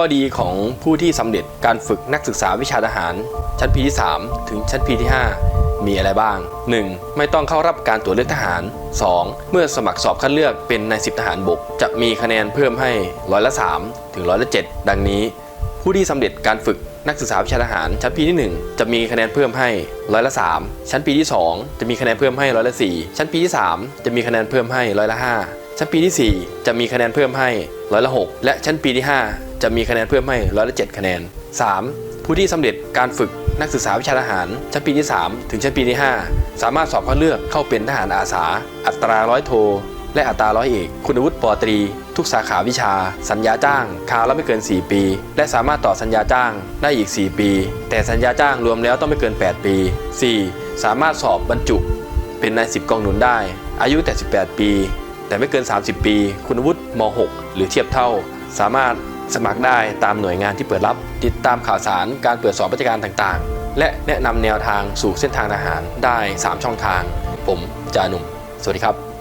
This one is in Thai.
ข้อดีของผู้ที่สำเร็จการฝึกนักศึกษาวิชาทหาร ชั้นปีที่ 3 ถึงชั้นปีที่ 5 มีอะไรบ้าง 1. ไม่ต้องเข้ารับการตรวจเลือกทหาร 2. เมื่อสมัครสอบคัดเลือกเป็นนายสิบทหารบก จะมีคะแนนเพิ่มให้ร้อยละ3ถึงร้อยละ7ดังนี้ ผู้ที่สำเร็จการฝึกนักศึกษาวิชาทหาร ชั้นปีที่ 1 จะมีคะแนนเพิ่มให้ร้อยละ 3 ชั้นปีที่ 2 จะมีคะแนนเพิ่มให้ร้อยละ4ชั้นปีที่ 3 จะมีคะแนนเพิ่มให้ร้อยละ5 ชั้นปีที่ 4 จะมีคะแนนเพิ่มให้ร้อยละ 6 และชั้นปีที่ 5 จะมีคะแนนเพิ่มให้ร้อยละ 7 คะแนน 3. ผู้ที่สำเร็จการฝึกนักศึกษาวิชาทหาร ชั้นปีที่ 3 ถึงชั้นปีที่ 5 สามารถสอบคัดเลือกเข้าเป็นทหารอาสา อัตราร้อยโท และอัตราร้อยเอก คุณวุฒิปอตรี ทุกสาขาวิชา สัญญาจ้างคราวละไม่เกิน 4 ปี และสามารถต่อสัญญาจ้างได้อีก 4 ปี แต่สัญญาจ้างรวมแล้วต้องไม่เกิน 8 ปี 4. สามารถสอบบรรจุ เป็นนายสิบกองหนุนได้ อายุแต่ 18 ปี แต่ไม่เกิน 30 ปี คุณวุฒิม .6 หรือเทียบเท่า สามารถสมัครได้ตามหน่วยงานที่เปิดรับ ติดตามข่าวสารการเปิดสอบราชการต่างๆ และแนะนำแนวทางสู่เส้นทางทหารได้ 3 ช่องทาง ผมจานุ่ม สวัสดีครับ